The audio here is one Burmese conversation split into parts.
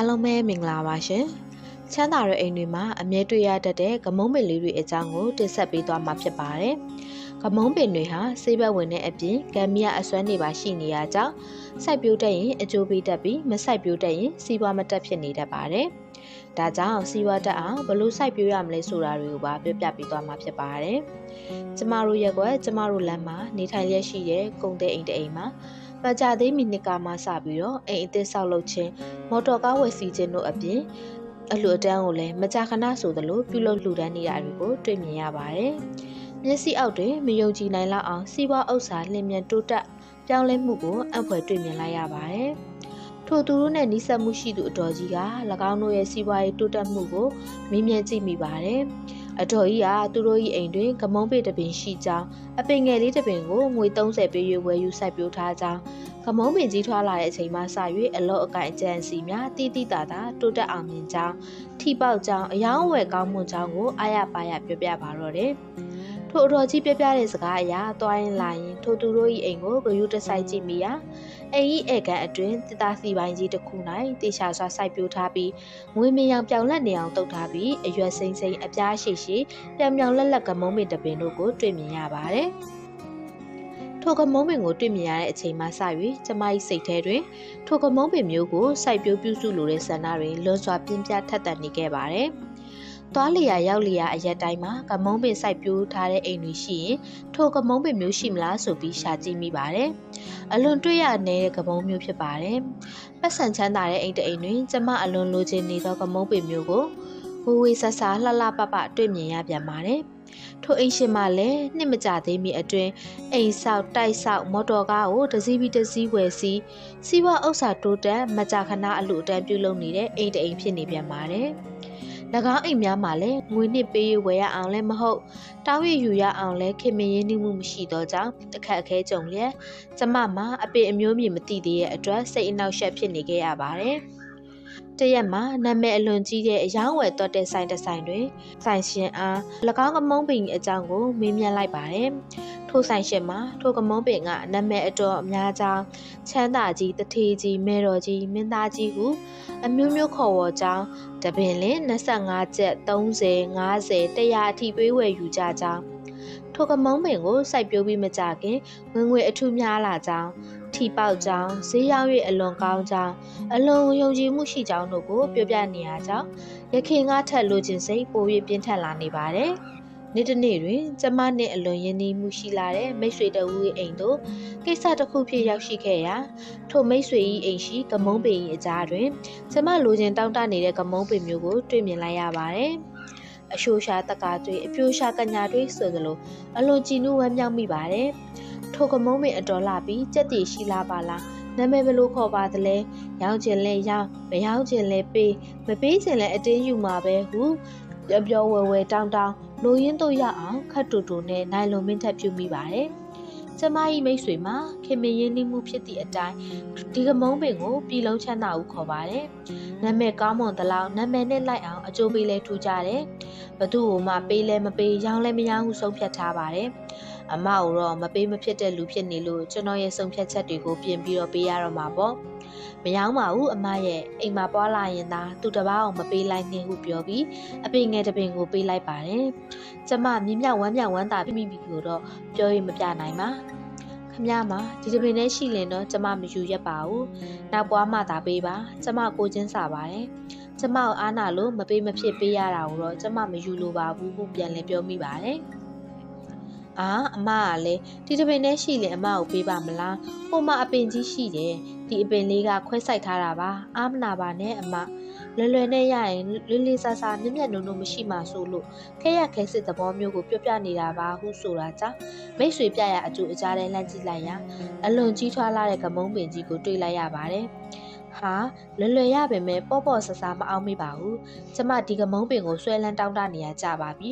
အားလုံးပဲမင်္ဂလာပါရှင်။ချမ်းသာတဲ့အိမ်တွေမှာအမြဲတွေ့ရတတ်တဲ့ဂမုံပင်လေးတွေအကြောင်းကိုတင်ဆက်ပေးသွားမှာဖြစ်ပါတယ်။ဂမုံပင်တွေဟာဆေးဘက်ဝင်တဲ့အပြင်ကံမီယာအစွမ်းတွေပါရှိနေရကြောင်းစိုက်ပျိုးတတ်ရင်အကျိုးပေးတတ်ပြီးမစိုက်ပျိုးတတ်ရင်စီးပွားမတက်ဖြစ်နေတတ်ပါတယ်။ဒါကြောင့်စီးပွားတက်အောင်ဘလို့စိုက်ပျိုးရမလဲဆိုတာတွေကိုပါပြောပြပေးသွားမှာဖြစ်ပါတယ်။ကျမတို့ရက်ွက်ကျမတို့လမ်းမှာနေထိုင်ရရှိတဲ့ကုန်းတဲ့အိမ်တအိမ်မှာ မကြသေးမီနစ်ကမှစပြီးတော့အိမ်အသစ်ဆောက်လုပ်ခြင်းမော်တော်ကားဝယ်စီခြင်းတို့အပြင်အလှူအတန်းကိုလည်းမကြာခဏဆိုသလိုပြုလုပ်လှူဒန်းနေတာတွေကိုတွေ့မြင်ရပါတယ်။မျက်စိအောက်တွင်မယုံကြည်နိုင်လောက်အောင်စီးပွားဥစ္စာလျင်မြန်တိုးတက်ပြောင်းလဲမှုကိုအံ့ဖွယ်တွေ့မြင်လိုက်ရပါတယ်။ထိုသူတို့နဲ့နှိစက်မှုရှိသူအတော်ကြီးက၎င်းတို့ရဲ့စီးပွားရေးတိုးတက်မှုကိုမင်းမြတ်ကြည့်မိပါတယ်။ အတော်ကြီးကသူတို့၏အိမ်တွင်ကမုံပေတပင်ရှိကြောင်းအပင်ငယ်လေးတပင်ကိုငွေ30ပေးရွေးဝယ်ယူစိုက်ပျိုးထားကြောင်းကမုံပင်ကြီးထွားလာတဲ့အချိန်မှစ၍အလော့အကိုင်အကျန်းစီများတိတိတသာတိုးတက်အောင်မြင်ကြောင်းထိပေါက်ကြောင်းအယောင်းဝယ်ကောင်းမှုကြောင်းကိုအားရပါရပြောပြပါတော့တယ် ထိုအတော်ကြီးပြပြတဲ့စကားအရာသွားရင်လာရင်ထိုသူတို့၏အိမ်ကိုဂယုတဆိုင်ကြည့်မိရာအိမ်ဤဧကန်အတွင်တသားစီပိုင်းကြီးတစ်ခု၌တေချာစွာစိုက်ပျိုးထားပြီးငွေမရောင်ပြောင်လက်နေအောင်တုပ်ထားပြီးအရွက်စိမ့်စိမ့်အပြားရှိရှိပြောင်ပြောင်လက်လက်ကမုံမင်တပင်တို့ကိုတွေ့မြင်ရပါတယ်။ထိုကမုံပင်ကိုတွေ့မြင်ရတဲ့အချိန်မှစ၍ကျမ၏စိတ်ထဲတွင်ထိုကမုံပင်မျိုးကိုစိုက်ပျိုးပြုစုလိုတဲ့ဆန္ဒတွင်လွန်စွာပြင်းပြထက်သန်နေခဲ့ပါတယ်။ သွားလျာရောက်လျာအရက်တိုင်းမှာကမုံပင်စိုက်ပျိုးထားတဲ့အိမ်တွေရှိရင်ထိုကမုံပင်မျိုးရှိမလားဆိုပြီးရှာကြည့်မိပါတယ်။အလွန်တွေ့ရတဲ့ကမုံမျိုးဖြစ်ပါတယ်။ပတ်စံချမ်းသာတဲ့အိမ်တအိမ်တွင်ကျမအလွန်လိုချင်နေသောကမုံပင်မျိုးကိုဝေဝေဆဆလှလှပပတွေ့မြင်ရပြန်ပါတယ်။ထိုအိမ်ရှင်မလည်းနှစ်မကြသေးမီအတွင်းအိမ်ဆောက်တိုက်ဆောက်မော်တော်ကားကိုတစည်းပြီးတစည်းဝယ်စီးစီးပွားဥစ္စာတိုးတက်မကြာခဏအလူအတန်းပြုလုပ်နေတဲ့အိမ်တအိမ်ဖြစ်နေပြန်ပါတယ်။၎ င်းအိမ်များမှာလည်းငွေနှစ်ပေးဝယ်ရအောင်လည်းမဟုတ်တောင်းရယူရအောင်လည်းခင်မင်းရင်းနှီးမှုမရှိတော့ကြောင်းအခက်အခဲကြုံလျက်ကျမမှာအပင်အမျိုးမြင်မသိသေးတဲ့အတွက်စိတ်အနှောက်အယှက်ဖြစ်နေခဲ့ရပါတယ် တရက်မှာနာမည်အလွန်ကြီးတဲ့အယောင်းဝယ်တော့တဲ့ဆိုင်တစ်ဆိုင်တွင်ဆိုင်ရှင်အား၎င်းကမုံပင်အကြောင်းကိုမေးမြန်းလိုက်ပါတယ်ထိုဆိုင်ရှင်မှာထိုကမုံပင်ကနာမည်အတော်အများကြောင်းချမ်းသာကြီးတထေးကြီးမဲတော်ကြီးမင်းသားကြီးဟုအမျိုးမျိုးခေါ်ဝေါ်ကြောင်းတပင်လင်25ကျပ်30 50 100အထိပေးဝယ်ယူကြကြောင်းထိုကမုံပင်ကိုစိုက်ပျိုးပြီးမကြခင်ဝင်ငွေအထူးများလာကြောင်း ထီပေါက်ကြောင်းဈေးရောက်၍အလွန်ကောင်းကြောင်းအလွန်ယုံကြည်မှုရှိကြောင်းတို့ကိုပြောပြနေရကြောင်းရခင်ကထက်လိုချင်စိတ်ပို၍ပြင်းထန်လာနေပါတယ်။နေ့တစ်နေ့တွင်ကျမနှင့်အလွန်ရင်းနှီးမှုရှိလာတဲ့မိတ်ဆွေတဦး၏အိမ်သို့ကိစ္စတစ်ခုဖြစ်ရောက်ရှိခဲ့ရာထိုမိတ်ဆွေ၏အိမ်ရှိကမုံပင်၏အကြားတွင်ကျမလိုချင်တောင်းတနေတဲ့ကမုံပင်မျိုးကိုတွေ့မြင်လိုက်ရပါတယ်။အရှိုးရှာတကားတွေအပြိုးရှာကညာတွေဆိုသလိုအလွန်ကြည်နူးဝမ်းမြောက်မိပါတယ်။ ထိုကမုံပင်အတော်လာပြီးကြက်တည်ရှိလာပါလားနာမည်ဘလို့ခေါ်ပါသလဲရောင်းချင်လဲရောင်းမရောင်းချင်လဲပေးမပေးချင်လဲအတင်းယူမှာပဲဟုပြောပြောဝဲဝဲတောင်းတောင်းလိုရင်းတို့ရအောင်ခတ်တူတူနဲ့နိုင်လုံမင်းထက်ပြုမိပါတယ်။ကျမ၏မိတ်ဆွေမှာခင်မင်းရင်းနှီးမှုဖြစ်သည့်အတိုင်းဒီကမုံပင်ကိုပြည်လုံးချမ်းသာဟုခေါ်ပါတယ်။နာမည်ကောင်းမွန်သလောက်နာမည်နဲ့လိုက်အောင်အကျိုးပေးလဲထူကြတယ်။ဘသူ့ကိုမှပေးလဲမပေးရောင်းလဲမရောင်းဟုဆုံးဖြတ်ထားပါတယ်။ အမကိုတော့မပေးမဖြစ်တဲ့လူဖြစ်နေလို့ကျွန်တော်ရဲ့ဆုံးဖြတ်ချက်တွေကိုပြင်ပြီးတော့ပေးရတော့မှာပေါ့။မယောင်းပါဘူးအမရဲ့အိမ်မှာပွားလာရင်သာသူတပားအောင်မပေးလိုက်နဲ့ဟုပြောပြီးအပင်ငယ်တပင်ကိုပေးလိုက်ပါတယ်ကျမမြင်းမြဝမ်းမြဝမ်းသာပြမိပြီကိုတော့ပြောရင်မပြနိုင်ပါခမမဒီတပင်နဲ့ရှိလင်တော့ကျမမယူရက်ပါဘူးနောက်ပွားမှသာပေးပါကျမကိုချင်းစာပါတယ်ကျမကိုအားနာလို့မပေးမဖြစ်ပေးရတာကိုတော့ကျမမယူလိုပါဘူးဟုပြန်လည်ပြောမိပါတယ် အာအမကလည်းဒီတပင်နဲ့ရှိရင်အမကိုပေးပါမလားဟိုမှာအပင်ကြီးရှိတယ်ဒီအပင်လေးကခွဲဆိုင်ထားတာပါအာမနာပါနဲ့အမလွယ်လွယ်နဲ့ရရင်လေးလေးစားစားမြက်မြက်နုံနုံမရှိမှဆိုလို့ခဲရခဲစစ်သဘောမျိုးကိုပြောပြနေတာပါဟုဆိုတာကြောင့်မိတ်ဆွေပြရအကျိုးအကြားနဲ့လှမ်းကြည့်လိုက်ရာအလွန်ကြီးထွားလာတဲ့ကမုံပင်ကြီးကိုတွေ့လိုက်ရပါတယ် ဟာလွယ်လွယ်ရပေမဲ့ပေါ့ပေါ့ဆဆမအောင်မိပါဘူးကျမဒီကမုံပင်ကိုဆွဲလန်းတောင်းတနေရကြပါပြီ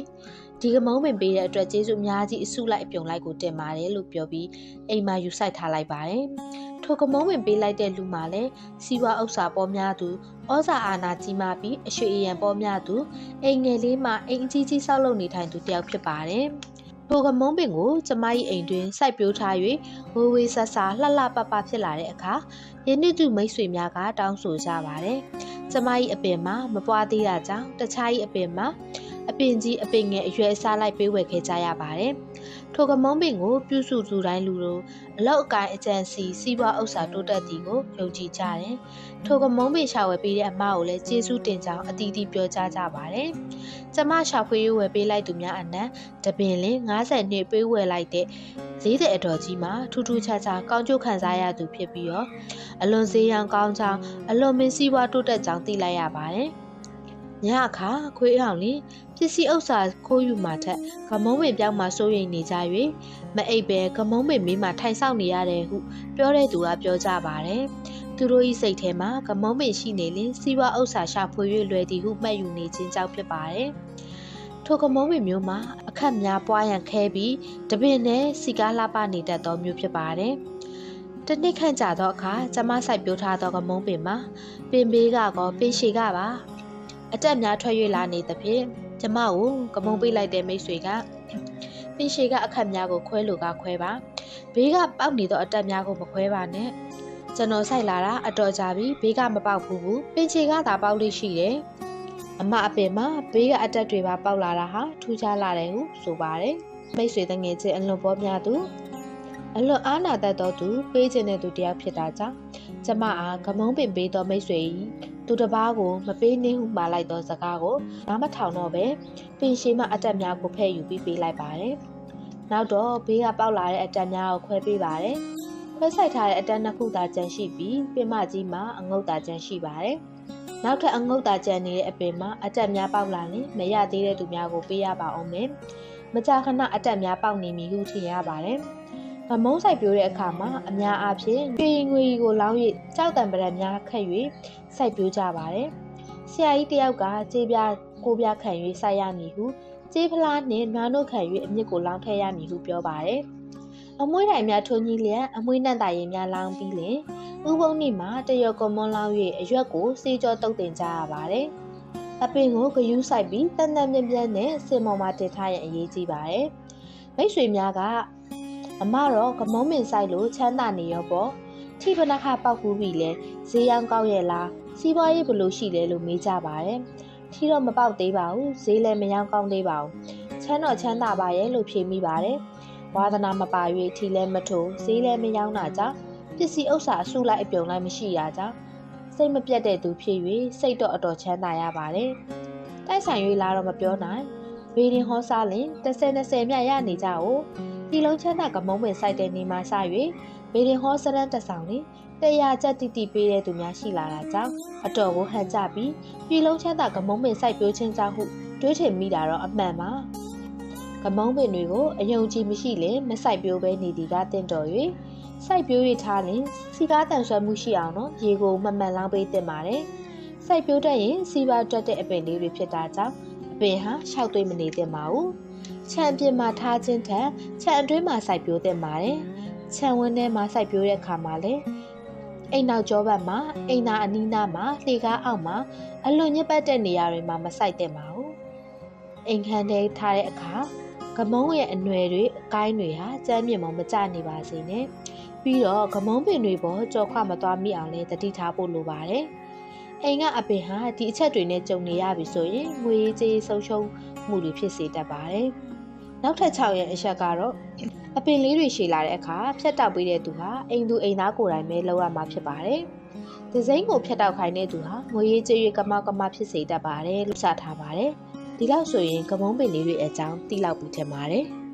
ဒီကမုံပင်ပေးတဲ့အတွက်ကျေးဇူးအများကြီးအစုလိုက်အပြုံလိုက်ကိုတင်ပါတယ်လို့ပြောပြီးအိမ်မှာယူဆိုင်ထားလိုက်ပါတယ်ထိုကမုံပင်ပေးလိုက်တဲ့လူမှလည်းစီးပွားဥစ္စာပေါ်များသူဩဇာအာဏာကြီးမားပြီးအရွှေအရန်ပေါ်များသူအိမ်ငယ်လေးမှအိမ်အကြီးကြီးဆောက်လုပ်နေထိုင်သူတယောက်ဖြစ်ပါတယ် ထိုကမုံပင်ကိုကျမ၏အိမ်တွင်စိုက်ပျိုးထား၍ဝေဝေဆဆလှလှပပဖြစ်လာတဲ့အခါယနေ့သူမိတ်ဆွေများကတောင်းဆိုကြပါတယ်။ကျမ၏အပင်မှာမပွားသေးတာကြောင့်တခြား၏အပင်မှာ အပင်ကြီးအပင်ငယ်အရွယ်အစားလိုက်ပေးဝယ်ခဲ့ကြရပါတယ်။ထိုကမုံပင်ကိုပြုစုသူတိုင်းလူတို့အလောက်အကိုင်းအကျံစီစီးပွားဥစ္စာတိုးတက်သည်ကိုယုံကြည်ကြတယ်။ထိုကမုံပင်ရှာဝယ်ပေးတဲ့အမကိုလည်းကျေးဇူးတင်ကြောင်းအတီးတီးပြောကြားကြပါတယ်။ကျမရှာဖွေရေးဝယ်ပေးလိုက်သူများအနက်တပင်လင်း90နှစ်ပေးဝယ်လိုက်တဲ့ဈေးတဲ့အတော်ကြီးမှာထူးထူးခြားခြားကောင်းကျိုးခံစားရသူဖြစ်ပြီးတော့အလွန်ဈေးရောင်ကောင်းကြောင်းအလွန်မင်းစည်းဝါးတိုးတက်ကြောင်းသိလိုက်ရပါတယ်။ညအခါခွေးအောင်လင် ပစ္စည်းဥစ္စာခိုးယူမှထက်ကမုံဝင်ပြောင်းမှစိုးရိမ်နေကြ၍မအိပ်ပဲကမုံဝင်မီးမှထိုင်ဆောင်နေရတယ်ဟုပြောတဲ့သူကပြောကြပါတယ်။သူတို့၏စိတ်ထဲမှာကမုံဝင်ရှိနေလင်စီးပွားဥစ္စာရှာဖွေ၍လွယ်သည်ဟုမှတ်ယူနေခြင်းကြောင့်ဖြစ်ပါတယ်။ထိုကမုံဝင်မျိုးမှာအခက်များပွားရန်ခဲပြီးတပင်နဲ့စီကားလှပနေတတ်သောမျိုးဖြစ်ပါတယ်။တနစ်ခန့်ကြာသောအခါကျမဆိုင်ပြိုးထားသောကမုံပင်မှာပင်ဘေးကကောပင်ရှည်ကပါအတက်များထွက်၍လာနေသဖြင့် ကျမကိုကမုံပေးလိုက်တဲ့မိတ်ဆွေကပင်ရှည်ကအခက်များကိုခွဲလိုကခွဲပါဘေးကပေါက်နေသောအတက်များကိုမခွဲပါနဲ့ကျွန်တော်ဆိုင်လာတာအတော်ကြာပြီဘေးကမပေါက်ဘူးဘူးပင်ချေကသာပေါက်လိရှိတယ်အမအပင်မှာဘေးကအတက်တွေပါပေါက်လာတာဟာထူးခြားလာတယ်ဟုဆိုပါတယ်မိတ်ဆွေတငယ်ချင်းအလွန်ပေါ်များသူအလွန်အားနာတတ်သောသူပေးခြင်းတဲ့သူတယောက်ဖြစ်တာကြောင့်ကျမအားကမုံပင်ပေးသောမိတ်ဆွေ၏ သူတစ်ပါးကိုမပေးနှင်းဟုမှားလိုက်သောစကားကိုနားမထောင်တော့ပဲပင်ရှိမှအတက်များကိုဖဲ့ယူပြီးပေးလိုက်ပါတယ်။နောက်တော့ဘေးကပေါက်လာတဲ့အတက်များကိုခွဲပေးပါတယ်။ခွဲဆိုင်ထားတဲ့အတက်နှစ်ခုသာကျန်ရှိပြီးပင်မကြီးမှာအငုတ်သာကျန်ရှိပါတယ်။နောက်ထပ်အငုတ်သာကျန်နေတဲ့အပင်မှာအတက်များပေါက်လာရင်မရသေးတဲ့သူများကိုပေးရပါအောင်မယ်။မကြာခဏအတက်များပေါက်နေပြီဟုထင်ရပါတယ်။ ဗမုံးဆိုင်ပြိုးတဲ့အခါမှာအများအားဖြင့်ရွှေငွေကိုလောင်း၍ကြောက်တံပရံများခတ်၍စိုက်ပြိုးကြပါတယ်။ဆရာကြီးတယောက်ကကြေးပြကိုပြခံ၍စိုက်ရမည်ဟုကြေးဖလားနှင့်နွားနို့ခံ၍အမြစ်ကိုလောင်းထည့်ရမည်ဟုပြောပါတယ်။အမွှေးတိုင်များထွန်းကြီးလျက်အမွှေးနှံ့တာရင်များလောင်းပြီးလင်ဥပုံနေ့မှာတရော်ကွန်မွန်လောင်း၍အရွက်ကိုစေးကြောတုတ်တင်ကြရပါတယ်။အပင်ကိုဂယူးဆိုင်ပြီးတန်တန်မြန်းမြန်းနဲ့စင်မော်မှာတင်ထားရင်အရေးကြီးပါတယ်။မိတ်ဆွေများက အမတော့ကမုံမင်ဆိုင်လို့ချမ်းသာနေရောပေါ့ထိပနခပောက်ကူးပြီလဲဈေးရောင်းကောက်ရဲ့လားစီးပွားရေးဘလို့ရှိလဲလို့မေးကြပါတယ်ထီတော့မပေါက်သေးပါဘူးဈေးလည်းမရောင်းကောင်းသေးပါဘူးချမ်းတော့ချမ်းသာပါရဲ့လို့ဖြေမိပါတယ်ဝါသနာမပါ၍ထီလည်းမထိုးဈေးလည်းမရောင်းတာကြောင့်ပစ္စည်းဥစ္စာအစုလိုက်အပြုံလိုက်မရှိရကြောင်းစိတ်မပြတ်တဲ့သူဖြစ်၍စိတ်တော့အတော်ချမ်းသာရပါတယ်တိုက်ဆိုင်၍လာတော့မပြောနိုင်ဝေဒင်ဟောစားလင်30 20မြရနေကြ哦 ဒီလုံးချမ်းသာကမုံဝင်စိုက်တဲ့နေမှာစ၍ဘေဒင်ဟောစရန်တဆောင်နေတရားချက်တိတိပေးတဲ့သူများရှိလာတာကြောင့်အတော်ကိုဟန်ကြပြီးပြည်လုံးချမ်းသာကမုံပင်စိုက်ပျိုးခြင်းကြောင့်ဟုတွေးထင်မိတာတော့အမှန်ပါကမုံပင်တွေကိုအယုံကြည်မရှိရင်မစိုက်ပျိုးပဲနေသည်ကတင့်တော်၍စိုက်ပျိုးရထားရင်စီကားတန်ဆွမ်းမှုရှိအောင်တော့ရေကိုမမှန်လောင်းပေးတင်ပါတယ်စိုက်ပျိုးတတ်ရင်စီပါတွက်တဲ့အပင်လေးတွေဖြစ်တာကြောင့်အပင်ဟာရှောက်သွေးမနေသင့်ပါဘူး ခြံပြင်မှာထားခြင်းထက်ခြံအတွင်းမှာစိုက်ပျိုးသင့်ပါတယ်ခြံဝင်းထဲမှာစိုက်ပျိုးတဲ့အခါမှာလည်းအိမ်နောက်ကျောဘက်မှာအိမ်သာအနီးနားမှာလှေကားအောက်မှာအလွန်ညစ်ပတ်တဲ့နေရာတွေမှာမစိုက်သင့်ပါဘူးအိမ်ခန်းထဲထားတဲ့အခါကမုံရဲ့အနွယ်တွေအကိုင်းတွေဟာကျမ်းမြေမောင်မကျနေပါစေနဲ့ပြီးတော့ကမုံပင်တွေပေါ်ကြော်ခွမသွားမိအောင်လည်းတတိထားဖို့လိုပါတယ်အိမ်ကအပင်ဟာဒီအချက်တွေနဲ့ကြုံနေရပြီဆိုရင်ငွေကြေးဆုံးရှုံးမှုတွေဖြစ်စေတတ်ပါတယ်။ နောက်ထပ်6ရက်အချက်ကတော့အပင်လေးတွေရှည်လာတဲ့အခါဖြတ်တောက်ပေးတဲ့သူဟာအိမ်သူအိမ်သားကိုယ်တိုင်ပဲလုပ်ရမှာဖြစ်ပါတယ်။ဒီဇိမ်းကိုဖြတ်တောက်ခိုင်းတဲ့သူဟာငွေရေးကြေးရွကမောက်ကမဖြစ်စေတတ်ပါတယ်လို့စထားပါတယ်။ဒီလောက်ဆိုရင်ကမုံပင်လေးတွေအကြောင်းသိလောက်ပြီးထင်ပါတယ်။